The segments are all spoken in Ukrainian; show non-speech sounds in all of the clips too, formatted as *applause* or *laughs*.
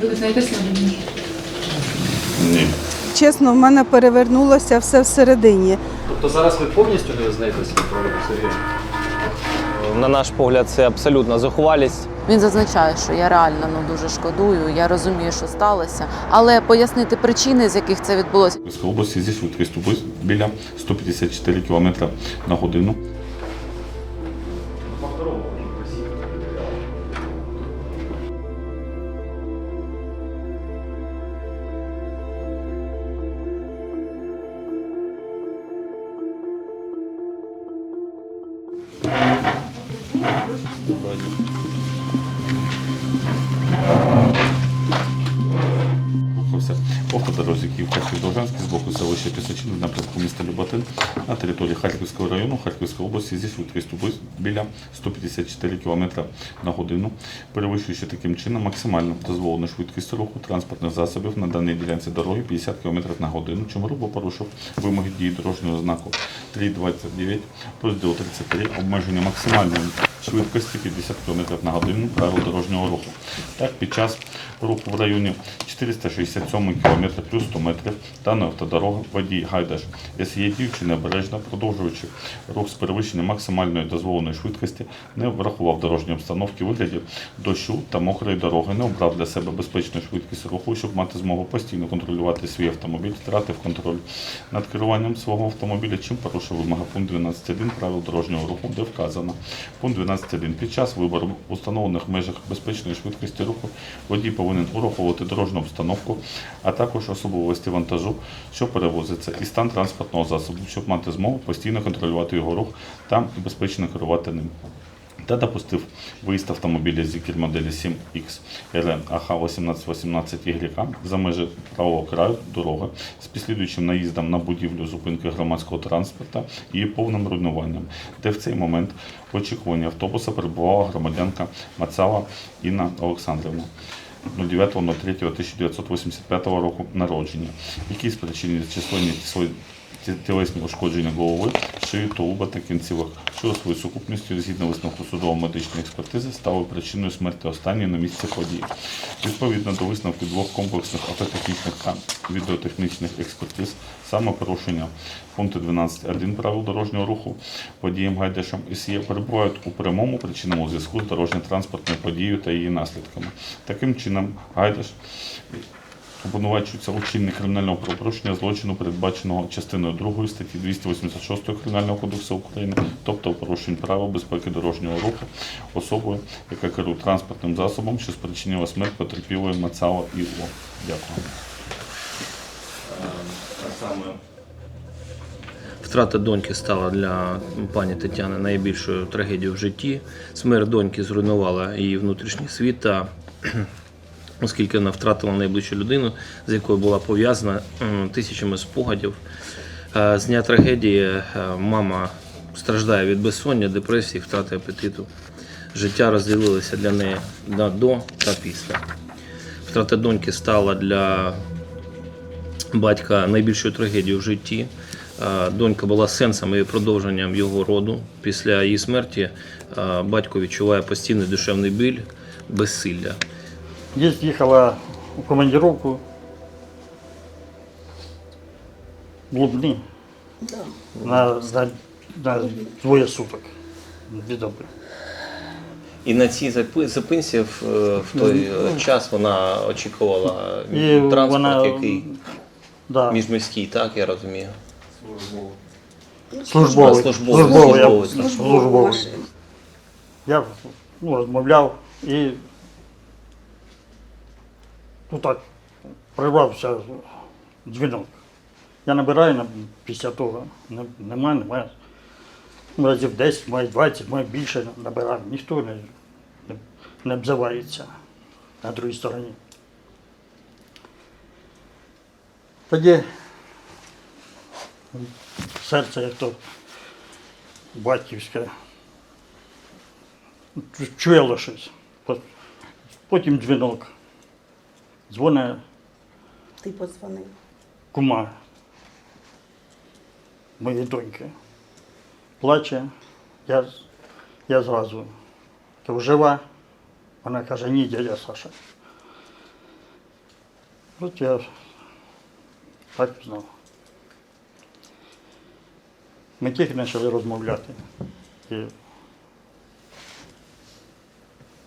Ви на війні? Ні. Чесно, в мене перевернулося все всередині. Тобто зараз ви повністю не визнаєтеся про Сергія? На наш погляд, це абсолютна зухвалість. Він зазначає, що я реально ну дуже шкодую. Я розумію, що сталося, але пояснити причини, з яких це відбулося, Київської області зі швидкістю біля 154 км на годину. Рухався по автодорозі Київ Харків Довжанський з боку селища Пісочини в напрямку міста Люботин на території Харківського району Харківської області зі швидкістю біля 154 км на годину, перевищуючи таким чином максимальну дозволену швидкість руху транспортних засобів на даній ділянці дороги 50 км на годину, чому грубо порушив вимоги дії дорожнього знаку 3.29, розділ 33, обмеження максимальної швидкості 50 км на годину правил дорожнього руху. Так, під час руху в районі 467 км плюс 100 метрів даної автодороги водій Гайдаш СЄ діючи необережно, продовжуючи рух з перевищенням максимальної дозволеної швидкості, не врахував дорожньої обстановки у вигляді дощу та мокрої дороги, не обрав для себе безпечну швидкість руху, щоб мати змогу постійно контролювати свій автомобіль, втратив контроль над керуванням свого автомобіля, чим порушив вимоги пункт 12.1 правил дорожнього руху, де вказано. Пункт 12.1. Під час вибору в установлених межах безпечної швидкості руху водій повинен ураховувати дорожню обстановку, а також особливості вантажу, що перевозиться, і стан транспортного засобу, щоб мати змогу постійно контролювати його рух та безпечно керувати ним та допустив виїзд автомобіля зі моделі 7X RN АХ 1818 YK за межі правого краю дороги з підслідуючим наїздом на будівлю зупинки громадського транспорту і повним руйнуванням, де в цей момент в очікуванні автобуса перебувала громадянка Мацава Інна Олександрівна. 09.03.1985 року народження, які спричинені численні тілесні ушкодження голови, шиї, тулуба та кінцівок, що у своєю сукупністю, згідно висновку судово-медичної експертизи, стали причиною смерті останньої на місці події. Відповідно до висновків двох комплексних автотехнічних та відеотехнічних експертиз, саме порушення пункту 12.1 правил дорожнього руху водієм Гайдашем і СІЄ перебувають у прямому причинному зв'язку з дорожньо-транспортною подією та її наслідками. Таким чином, Гайдаш обвинувачується у чинні кримінального правопорушення злочину, передбаченого частиною 2 статті 286 Кримінального кодексу України, тобто порушень правил безпеки дорожнього руху особою, яка керує транспортним засобом, що спричинила смерть потерпілої Мацава і О. Дякую. Втрата доньки стала для пані Тетяни найбільшою трагедією в житті. Смерть доньки зруйнувала її внутрішній світ та оскільки вона втратила найближчу людину, з якою була пов'язана тисячами спогадів. Е, З дня трагедії е, мама страждає від безсоння, депресії, втрати апетиту. Життя розділилося для неї на до та після. Втрата доньки стала для батька найбільшою трагедією в житті. Е, Донька була сенсом і продовженням його роду. Після її смерті батько відчуває постійний душевний біль, безсилля. Есть ехала в командировку в Лубни на, на, на двое суток. Две доби. І на цій запи- зупинці в, е, в той е, час вона очікувала І транспорт, вона- який Да. міжміський, так я розумію. Службовий. Службовий. Службовий. я- Службовий. Службовий. Я ну, розмовляв і ну так прорвався дзвінок. Я набираю на- після того. Не- Нема, немає. Ну, Разів 10, має 20, має більше набираю. Ніхто не, не, не обзивається на другій стороні. Тоді серце як то батьківське. Чу- Чуяло щось. Потім дзвінок. Дзвоне Ти подзвонив. кума моєї доньки. Плаче. Я, я зразу. Кажу, жива? Вона каже, ні, дядя Саша. От я так знав. Ми тільки почали розмовляти. І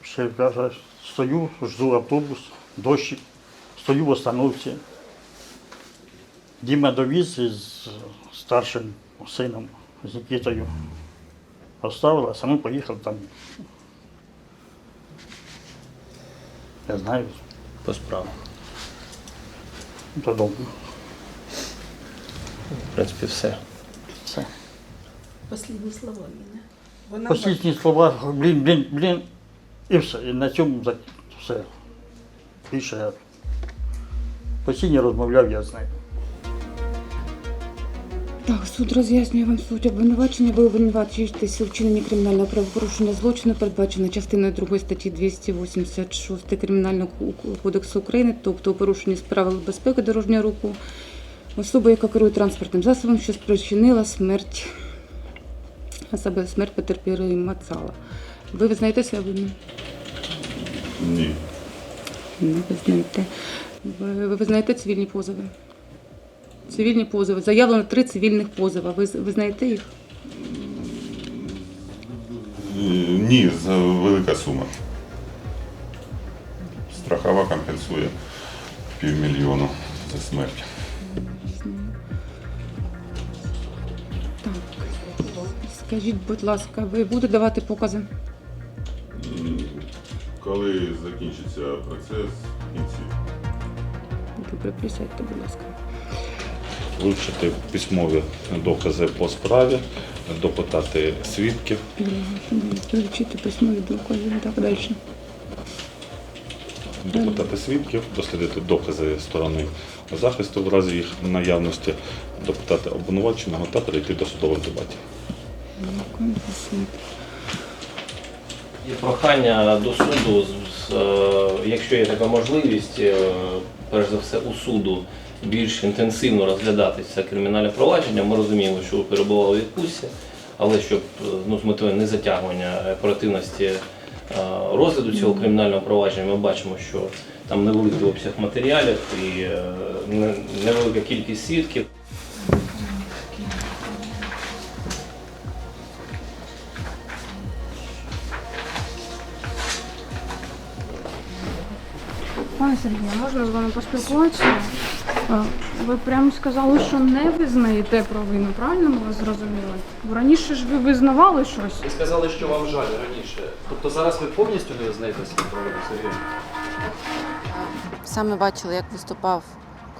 ще каже, стою, жду автобус, дощик, стою в остановці. Діма довіз із старшим сином, з Нікітою. Оставила, а саме поїхав там. Я знаю, По справам. додому. В принципі, все. Все. Останні слова Ліна. Вона Послідні слова, блін, блін, блін, і все. І на цьому все. Більше я постійно розмовляв я з нею. Так, суд роз'яснює вам суть обвинувачення. Ви обвинувачуєтеся у вчиненні кримінального правопорушення злочину, передбачено частиною 2 статті 286 Кримінального кодексу України, тобто у порушенні з правил безпеки дорожнього руху, особа, яка керує транспортним засобом, що спричинила смерть, а саме смерть потерпілої Мацала. Ви визнаєте себе? Ні. Не визнаєте. Ви, ви визнаєте цивільні позови? Цивільні позови. Заявлено три цивільних позови. Ви, ви знаєте їх? Ні, за велика сума. Страхова компенсує півмільйону за смерть. Так. Скажіть, будь ласка, ви будете давати покази? Коли закінчиться процес в кінці. Присядьте, будь ласка. Вивчити письмові докази по справі, допитати свідків. Вивчити письмові докази. Так, далі. допитати свідків, дослідити докази сторони захисту в разі їх наявності, допитати обвинуваченого та перейти до судових дебатів. Дякую. Є прохання до суду, якщо є така можливість, е, перш за все у суду більш інтенсивно розглядати це кримінальне провадження. Ми розуміємо, що ви перебували у відпустці, але щоб е, ну, з метою незатягування оперативності е, розгляду цього кримінального провадження, ми бачимо, що там невеликий обсяг матеріалів і е, невелика кількість свідків. Пане Сергію, можна з вами поспілкуватися? Ви прямо сказали, що не визнаєте провину, правильно ми вас зрозуміли? Бо раніше ж ви визнавали щось. Ви сказали, що вам жаль раніше. Тобто зараз ви повністю не визнаєте свою провину Сергій? Саме бачили, як виступав,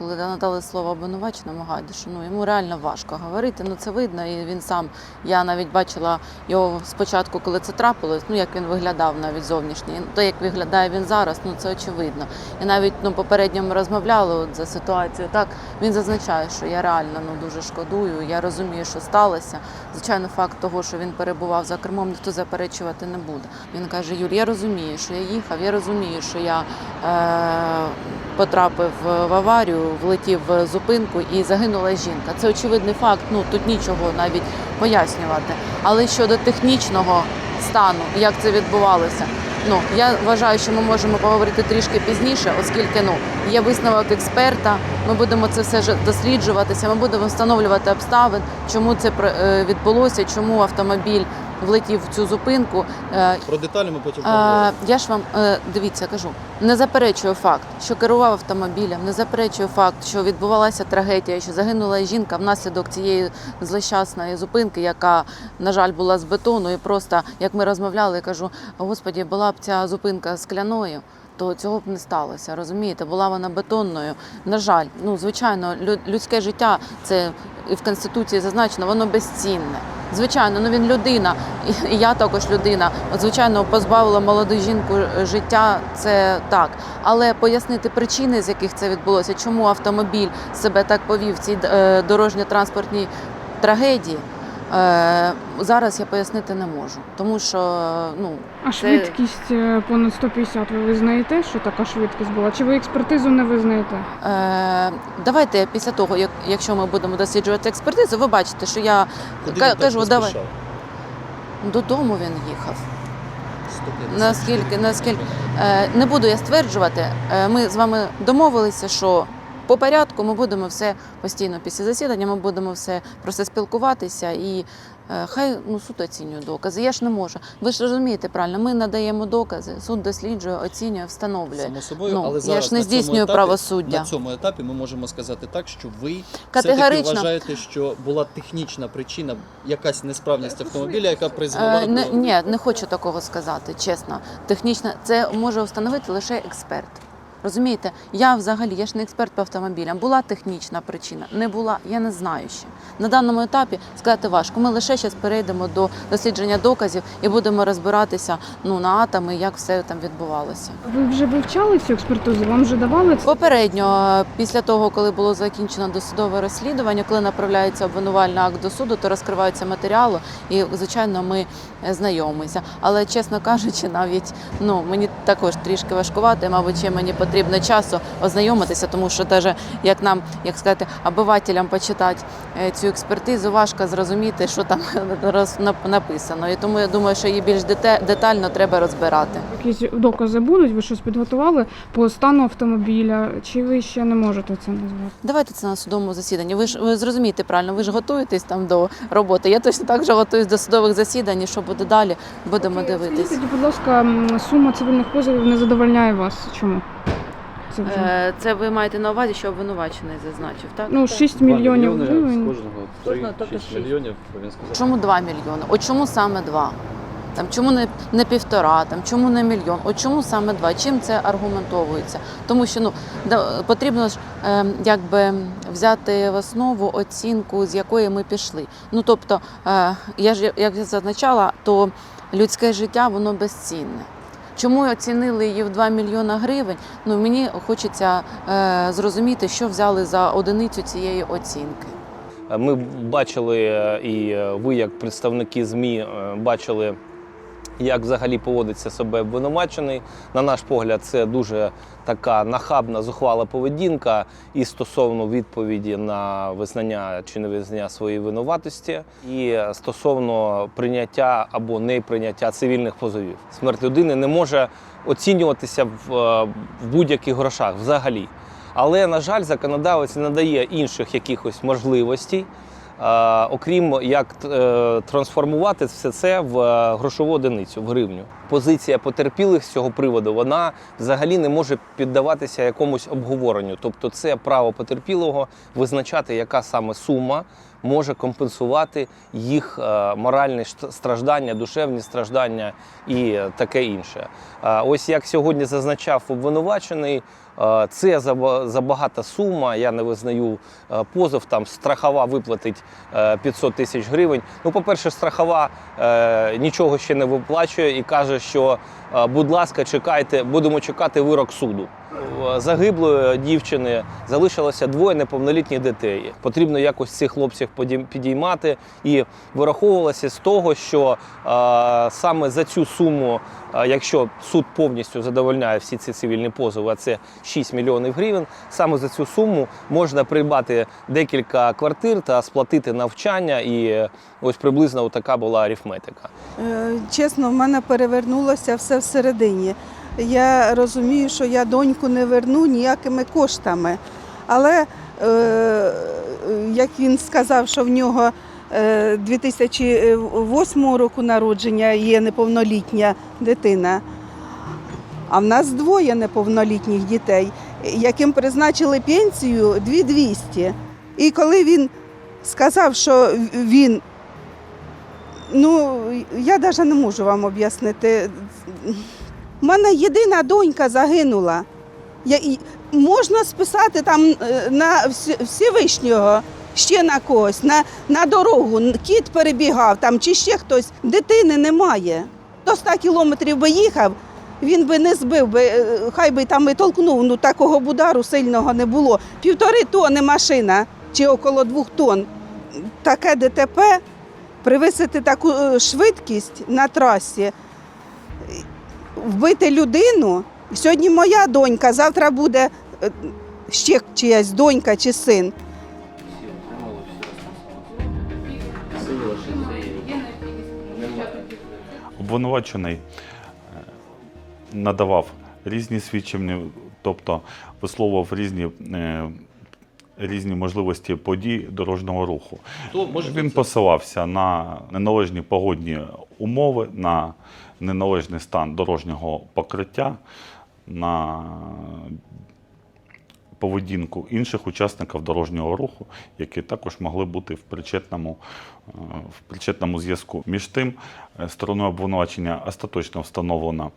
коли надали слово обвинуваченому Гадішу. Ну йому реально важко говорити. Ну це видно, і він сам. Я навіть бачила його спочатку, коли це трапилось. Ну як він виглядав навіть зовнішній. То як виглядає він зараз, ну це очевидно. І навіть ну попередньо ми розмовляли от за ситуацію. Так він зазначає, що я реально ну дуже шкодую. Я розумію, що сталося. Звичайно, факт того, що він перебував за кермом, ніхто заперечувати не буде. Він каже: Юль, я розумію, що я їхав, я розумію, що я е, потрапив в аварію, влетів в зупинку і загинула жінка. Це очевидний факт. Ну тут нічого навіть пояснювати. Але щодо технічного стану, як це відбувалося. Ну я вважаю, що ми можемо поговорити трішки пізніше, оскільки ну є висновок експерта. Ми будемо це все досліджуватися. Ми будемо встановлювати обставин, чому це е, відбулося, чому автомобіль влетів в цю зупинку. Е, Про деталі ми потім Е, я ж вам е, дивіться, кажу, не заперечую факт, що керував автомобілем, не заперечую факт, що відбувалася трагедія, що загинула жінка внаслідок цієї злощасної зупинки, яка, на жаль, була з бетону. І просто як ми розмовляли, я кажу: господі, була б ця зупинка скляною. То цього б не сталося, розумієте? Була вона бетонною. На жаль, ну звичайно, людське життя це і в конституції зазначено, воно безцінне. Звичайно, ну він людина, і- я також людина. От, звичайно, позбавила молоду жінку е, життя, це так. Але пояснити причини, з яких це відбулося, чому автомобіль себе так повів в цій е, дорожньо-транспортній трагедії. Е, зараз я пояснити не можу, тому що ну А Це- швидкість е, понад 150 ви визнаєте, що така швидкість була? Чи ви експертизу не визнаєте? Е, давайте після того, як якщо ми будемо досліджувати експертизу, ви бачите, що я ка- кажу, давай додому він їхав. Е, Наскільки, наскільки е, не буду я стверджувати, е, ми з вами домовилися, що по порядку ми будемо все постійно після засідання, ми будемо все про це спілкуватися і е, хай ну, суд оцінює докази. Я ж не можу. Ви ж розумієте правильно, ми надаємо докази, суд досліджує, оцінює, встановлює. Само собою, Ну, але я зараз ж не здійснюю етапі- правосуддя. На цьому етапі ми можемо сказати так, що ви Категорично. все-таки вважаєте, що була технічна причина, якась несправність автомобіля, яка призвела Е, не, ні, не хочу такого сказати, чесно. Технічно, це може встановити лише експерт. Розумієте, я взагалі я ж не експерт по автомобілям. Була технічна причина, не була, я не знаю ще. На даному етапі сказати важко. Ми лише зараз перейдемо до дослідження доказів і будемо розбиратися ну, на атоми, як все там відбувалося. Ви вже вивчали цю експертизу? Вам вже давали це? Попередньо, е, після того, коли було закінчено досудове розслідування, коли направляється обвинувальний акт до суду, то розкриваються матеріали, і звичайно, ми е, знайомимося. Але чесно кажучи, навіть ну мені також трішки важкувати. Мабуть, ще мені потрібно часу ознайомитися, тому що теж як нам, як сказати, обивателям почитати е, цю експертизу, важко зрозуміти, що там *laughs* написано. І тому я думаю, що її більш детально треба розбирати. Якісь докази будуть? Ви щось підготували по стану автомобіля? Чи ви ще не можете це назвати? Давайте це на судовому засіданні. Ви ж ви зрозумієте правильно, ви ж готуєтесь там до роботи. Я точно так же готуюсь до судових засідань. І що буде далі, будемо Окей, дивитись. скажіть будь ласка, сума цивільних позовів не задовольняє вас. Чому? Це вже. Е, Це ви маєте на увазі, що обвинувачений зазначив, так? Ну, 6 Два мільйонів гривень. Кожного Кожного, 3 тобто 6 шість. мільйонів, він сказав. Чому 2 мільйони? От чому саме 2? Там чому не, не півтора, там чому не мільйон? От чому саме два? Чим це аргументовується? Тому що ну да, потрібно ж е, якби взяти в основу оцінку, з якої ми пішли. Ну тобто, е, я ж як я зазначала, то людське життя воно безцінне. Чому оцінили її в 2 мільйона гривень? Ну мені хочеться е, зрозуміти, що взяли за одиницю цієї оцінки. Ми бачили, е, і е, ви, як представники ЗМІ, е, бачили, як взагалі поводиться себе обвинувачений. На наш погляд, це дуже така нахабна, зухвала поведінка і стосовно відповіді на визнання чи невизнання своєї винуватості, і стосовно прийняття або неприйняття цивільних позовів. Смерть людини не може оцінюватися в, е, в будь-яких грошах взагалі. Але, на жаль, законодавець не надає інших якихось можливостей, окрім як е, трансформувати все це в е, грошову одиницю, в гривню. Позиція потерпілих з цього приводу вона взагалі не може піддаватися якомусь обговоренню. Тобто, це право потерпілого визначати, яка саме сума може компенсувати їх е, моральні страждання, душевні страждання і таке інше. Ось як сьогодні зазначав обвинувачений, це заба- забагата сума. Я не визнаю е, позов. Там страхова виплатить е, 500 тисяч гривень. Ну, по-перше, страхова е, нічого ще не виплачує і каже, що е, будь ласка, чекайте, будемо чекати вирок суду. Загиблої дівчини залишилося двоє неповнолітніх дітей. Потрібно якось цих хлопців підіймати. І вираховувалося з того, що е, саме за цю суму, е, якщо суд повністю задовольняє всі ці цивільні позови, а це 6 мільйонів гривень, саме за цю суму можна придбати декілька квартир та сплатити навчання. І е, ось приблизно така була арифметика. Е, Чесно, в мене перевернулося все всередині. Я розумію, що я доньку не верну ніякими коштами. Але е, як він сказав, що в нього е, 2008 року народження є неповнолітня дитина, а в нас двоє неповнолітніх дітей, яким призначили пенсію 2200. І коли він сказав, що він Ну, я навіть не можу вам об'яснити. У мене єдина донька загинула. Я, і- можна списати там е, на Всевишнього, ще на когось, на, на дорогу. Кіт перебігав там чи ще хтось. Дитини немає. До 100 кілометрів би їхав, він би не збив, би, е, хай би там і толкнув. Ну такого б удару сильного не було. Півтори тони машина чи около двох тонн. Таке ДТП привисити таку е, швидкість на трасі, вбити людину. Сьогодні моя донька, завтра буде е, ще чиясь донька чи син. Обвинувачений надавав різні свідчення, тобто висловував різні. Різні можливості подій дорожнього руху. То може Він посилався на неналежні погодні умови, на неналежний стан дорожнього покриття, на поведінку інших учасників дорожнього руху, які також могли бути в причетному, е, в причетному зв'язку. Між тим, е, стороною обвинувачення остаточно встановлено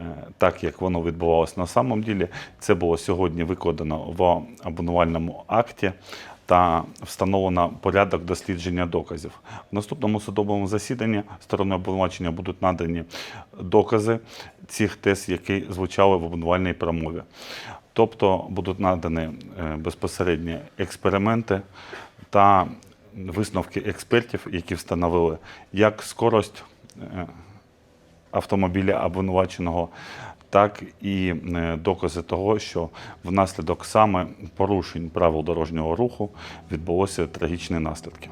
е, так, як воно відбувалося на самом ділі. Це було сьогодні викладено в обвинувальному акті та встановлено порядок дослідження доказів. В наступному судовому засіданні стороною обвинувачення будуть надані докази цих тез, які звучали в обвинувальній промові. Тобто будуть надані е, безпосередні експерименти та висновки експертів, які встановили як скорость е, автомобіля обвинуваченого, так і е, докази того, що внаслідок саме порушень правил дорожнього руху відбулося трагічні наслідки.